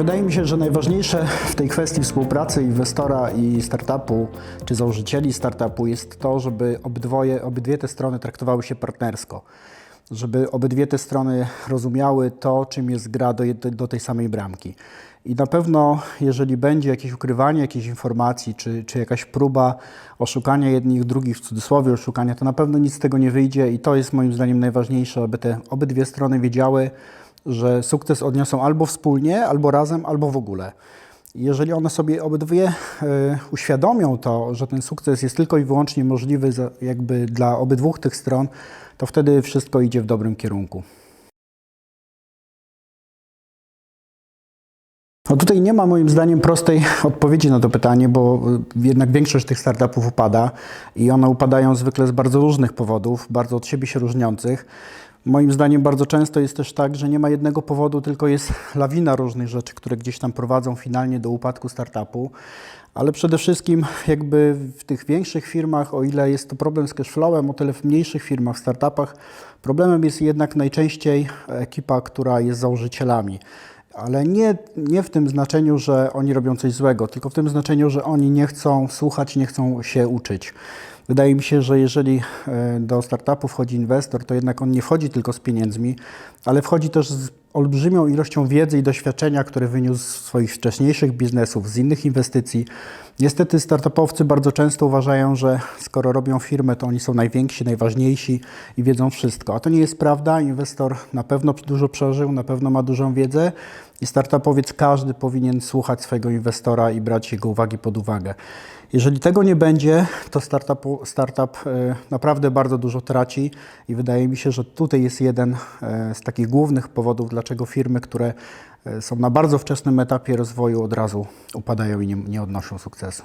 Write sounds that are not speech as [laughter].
Wydaje mi się, że najważniejsze w tej kwestii współpracy inwestora i startupu, czy założycieli startupu jest to, żeby obydwoje, obydwie te strony traktowały się partnersko. Żeby obydwie te strony rozumiały to, czym jest gra do, do tej samej bramki. I na pewno, jeżeli będzie jakieś ukrywanie jakiejś informacji, czy, czy jakaś próba oszukania jednych drugich, w cudzysłowie oszukania, to na pewno nic z tego nie wyjdzie i to jest moim zdaniem najważniejsze, aby te obydwie strony wiedziały, że sukces odniosą albo wspólnie, albo razem, albo w ogóle. Jeżeli one sobie obydwie e, uświadomią to, że ten sukces jest tylko i wyłącznie możliwy jakby dla obydwu tych stron, to wtedy wszystko idzie w dobrym kierunku. No tutaj nie ma moim zdaniem prostej odpowiedzi na to pytanie, bo y, jednak większość tych startupów upada i one upadają zwykle z bardzo różnych powodów, bardzo od siebie się różniących. Moim zdaniem bardzo często jest też tak, że nie ma jednego powodu, tylko jest [laughs] lawina różnych rzeczy, które gdzieś tam prowadzą finalnie do upadku startupu. Ale przede wszystkim jakby w tych większych firmach, o ile jest to problem z cashflowem, o tyle w mniejszych firmach, w startupach, problemem jest jednak najczęściej ekipa, która jest założycielami. Ale nie, nie w tym znaczeniu, że oni robią coś złego, tylko w tym znaczeniu, że oni nie chcą słuchać, nie chcą się uczyć. Wydaje mi się, że jeżeli e, do startupu wchodzi inwestor, to jednak on nie wchodzi tylko z pieniędzmi, ale wchodzi też z olbrzymią ilością wiedzy i doświadczenia, które wyniósł z swoich wcześniejszych biznesów, z innych inwestycji. Niestety startupowcy bardzo często uważają, że skoro robią firmę, to oni są najwięksi, najważniejsi i wiedzą wszystko. A to nie jest prawda. Inwestor na pewno dużo przeżył, na pewno ma dużą wiedzę i startupowiec każdy powinien słuchać swojego inwestora i brać jego uwagi pod uwagę. Jeżeli tego nie będzie, to startup, startup e, naprawdę bardzo dużo traci i wydaje mi się, że tutaj jest jeden e, z takich głównych powodów, dlaczego firmy, które e, są na bardzo wczesnym etapie rozwoju od razu upadają i nie, nie odnoszą sukcesu.